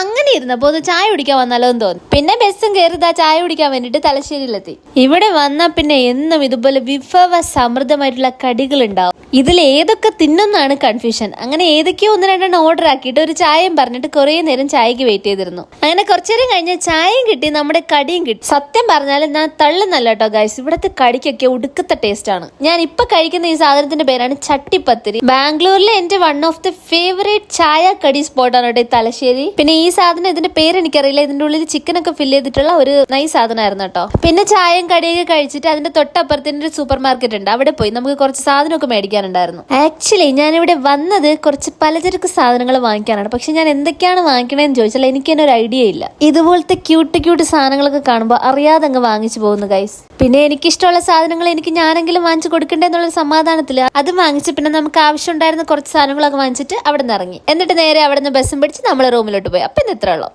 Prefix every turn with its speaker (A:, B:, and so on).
A: അങ്ങനെ ഇരുന്നപ്പോ ഒന്ന് ചായ കുടിക്കാൻ വന്നാലോ എന്ന് തോന്നി. പിന്നെ ബസ്സും കയറിതാ ചായ കുടിക്കാൻ വേണ്ടിട്ട് തലശ്ശേരിയിലെത്തി. ഇവിടെ വന്നാ പിന്നെ എന്നും ഇതുപോലെ വിഭവ സമൃദ്ധമായിട്ടുള്ള കടികൾ ഉണ്ടാവും ഇതിൽ ഏതൊക്കെ തിന്നുന്നാണ് കൺഫ്യൂഷൻ അങ്ങനെ ഏതൊക്കെയോ ഒന്ന് രണ്ടെണ്ണം ഓർഡർ ആക്കിയിട്ട് ഒരു ചായയും പറഞ്ഞിട്ട് കുറേ നേരം ചായക്ക് വെയിറ്റ് ചെയ്തിരുന്നു. അങ്ങനെ കുറച്ചു നേരം കഴിഞ്ഞ് ചായയും കിട്ടി നമ്മുടെ കടിയും കിട്ടി. സത്യം പറഞ്ഞാൽ ഞാൻ തള്ളുന്നല്ല കേട്ടോ ഗൈസ് ഇവിടുത്തെ കടിക്കൊക്കെ ഉടുക്കത്തെ ടേസ്റ്റ് ആണ്. ഞാൻ ഇപ്പൊ കഴിക്കുന്ന ഈ സാധനത്തിന്റെ പേരാണ് ചട്ടിപ്പത്തിരി. ബാംഗ്ലൂരിലെ എന്റെ വൺ ഓഫ് ദി ഫേവറേറ്റ് ചായ കടി സ്പോട്ടാണ് കേട്ടോ തലശ്ശേരി. പിന്നെ ഈ സാധനം ഇതിന്റെ പേര് എനിക്കറിയില്ല ഇതിന്റെ ഉള്ളിൽ ചിക്കൻ ഒക്കെ ഫില്ല് ചെയ്തിട്ടുള്ള ഒരു നൈസ് സാധനമായിരുന്നു കേട്ടോ. പിന്നെ ചായയും കടിയൊക്കെ കഴിച്ചിട്ട് അതിന്റെ തൊട്ടപ്പുറത്തിന്റെ ഒരു സൂപ്പർ മാർക്കറ്റ് ഉണ്ട്. അവിടെ പോയി നമുക്ക് കുറച്ച് സാധനമൊക്കെ മേടിക്കാനുണ്ടായിരുന്നു. ആക്ച്വലി ഞാൻ ഇവിടെ വന്നത് കുറച്ച് പലചരക്ക് സാധനങ്ങൾ വാങ്ങിക്കാനാണ്. പക്ഷെ ഞാൻ എന്തൊക്കെയാണ് വാങ്ങിക്കണേന്ന് ചോദിച്ചാൽ എനിക്ക് തന്നെ ഒരു ഐഡിയ ഇല്ല. ഇതുപോലത്തെ ക്യൂട്ട് ക്യൂട്ട് സാധനങ്ങളൊക്കെ കാണുമ്പോൾ അറിയാതെ അങ്ങ് വാങ്ങിച്ചു പോകുന്നു ഗൈസ് പിന്നെ എനിക്കിഷ്ടമുള്ള സാധനങ്ങൾ എനിക്ക് ഞാനെങ്കിലും വാങ്ങിച്ചു കൊടുക്കണ്ടേ എന്നുള്ള സമാധാനത്തിൽ അത് വാങ്ങിച്ച് പിന്നെ നമുക്ക് ആവശ്യം ഉണ്ടായിരുന്ന കുറച്ച് സാധനങ്ങളൊക്കെ വാങ്ങിച്ചിട്ട് അവിടെ നിന്ന് ഇറങ്ങി. എന്നിട്ട് നേരെ അവിടെ നിന്ന് ബസ്സും പിടിച്ച് നമ്മൾ റൂമിലോട്ട് പോയി. ഇന്ന് ഇത്ര ഉള്ളൂ.